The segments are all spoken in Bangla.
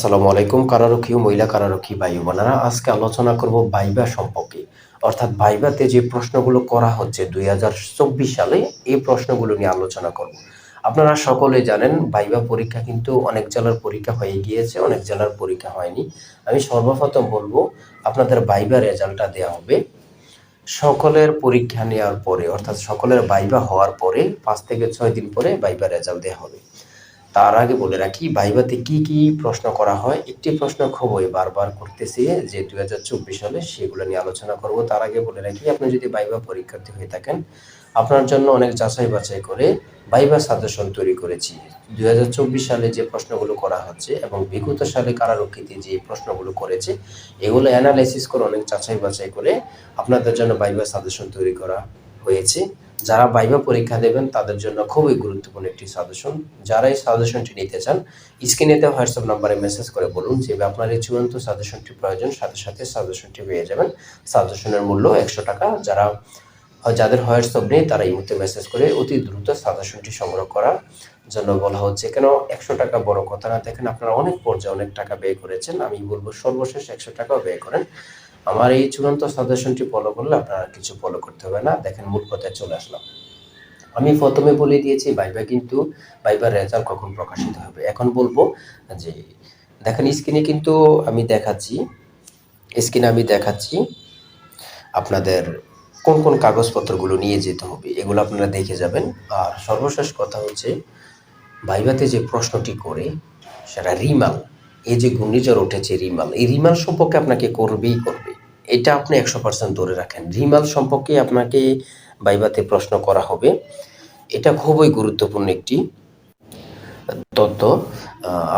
আসসালামু আলাইকুম, কারারক্ষী মহিলা কারারক্ষী ভাই বোনেরা, আজকে আলোচনা করব ভাইবা সম্পর্কে। অর্থাৎ ভাইবাতে যে প্রশ্নগুলো করা হচ্ছে দুই সালে, এই প্রশ্নগুলো নিয়ে আলোচনা করব। আপনারা সকলে জানেন, ভাইবা পরীক্ষা কিন্তু অনেক জেলার পরীক্ষা হয়ে গিয়েছে, অনেক জেলার পরীক্ষা হয়নি। আমি সর্বপ্রথম বলব, আপনাদের ভাইবা রেজাল্টটা দেওয়া হবে। সকলের পরীক্ষা নেওয়ার পরে, অর্থাৎ সকলের ভাইবা হওয়ার পরে, পাঁচ থেকে ছয় দিন পরে ভাইবা রেজাল্ট দেওয়া হবে। তার আগে বলে রাখি ভাইভাতে কি কি প্রশ্ন করা হয়? একটি প্রশ্ন খুবই বারবার করতেছি যে দুই হাজার চব্বিশ সালে সেগুলো নিয়ে আলোচনা করব। তার আগে বলে রাখি, আপনি যদি ভাইবা পরীক্ষার্থী হয়ে থাকেন, আপনার জন্য অনেক যাচাই বাছাই করে ভাইবা সাজেশন তৈরি করেছি। দুই হাজার চব্বিশ সালে যে প্রশ্নগুলো করা হচ্ছে এবং বিগত সালে কারারক্ষীতে যে প্রশ্নগুলো করেছে, এগুলো অ্যানালাইসিস করে অনেক যাচাই বাছাই করে আপনাদের জন্য ভাইবা সাজেশন তৈরি করা হয়েছে। যারা ভাইবা পরীক্ষা দেবেন, তাদের জন্য খুবই গুরুত্বপূর্ণ একটি সাজেশন যারা এই সাজেশনটি নিতে চান স্ক্রিনেতে হোয়াটসঅ্যাপ নাম্বারে মেসেজ করে বলুন যে আপনার এই চূড়ান্ত সাজেশনটি প্রয়োজন, সাথে সাথে সাজেশনটি পেয়ে যাবেন। সাজেশনের মূল্য একশো টাকা। যারা, যাদের হোয়াটসঅ্যাপ নেই, তারা এই মুহূর্তে মেসেজ করে অতি দ্রুত সাজেশনটি সংগ্রহ করার জন্য বলা হচ্ছে। কেন, একশো টাকা বড় কথা না। দেখেন, আপনারা অনেক পর্যায়ে অনেক টাকা ব্যয় করেছেন। আমি বলব সর্বশেষ একশো টাকাও ব্যয় করেন। আমার এই চূড়ান্ত সাজেশনটি ফলো করলে আপনারা কিছু ফলো করতে হবে না। দেখেন, মূল কথায় চলে আসলাম। আমি প্রথমে বলে দিয়েছি ভাইবা কিন্তু ভাইবার রেজাল্ট কখন প্রকাশিত হবে? এখন বলব যে, দেখেন স্ক্রিনে কিন্তু আমি দেখাচ্ছি স্ক্রিনে আমি দেখাচ্ছি আপনাদের কোন কোন কাগজপত্রগুলো নিয়ে যেতে হবে, এগুলো আপনারা দেখে যাবেন। আর সর্বশেষ কথা হচ্ছে ভাইভাতে যে প্রশ্নটি করে, সেটা রিমাল। এই যে ঘূর্ণিঝড় উঠেছে রিমাল, এই রিমাল সম্পর্কে আপনাকে করবেই করবে। এটা আপনি একশো পার্সেন্ট ধরে রাখেন। রিমাল সম্পর্কে আপনাকে বাইবাতে প্রশ্ন করা হবে। এটা খুবই গুরুত্বপূর্ণ একটি তথ্য।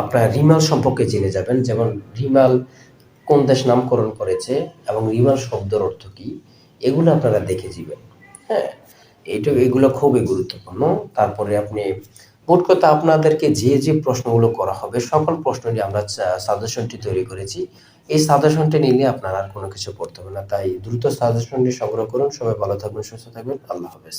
আপনারা রিমাল সম্পর্কে জেনে যাবেন, যেমন রিমাল কোন দেশ নামকরণ করেছে এবং রিমাল শব্দের অর্থ কি, এগুলো আপনারা দেখে যাবেন। হ্যাঁ এটা, এগুলো খুবই গুরুত্বপূর্ণ। তারপরে আপনি, মোট কথা আপনাদেরকে যে যে প্রশ্নগুলো করা হবে, সকল প্রশ্ন নিয়ে আমরা সাজেশনটি তৈরি করেছি। এই সাজেশনটি নিলে আপনার আর কোনো কিছু পড়তে হবে না। তাই দ্রুত সাজেশনটি সংগ্রহ করুন। সবাই ভালো থাকবেন, সুস্থ থাকবেন। আল্লাহ হাফেজ।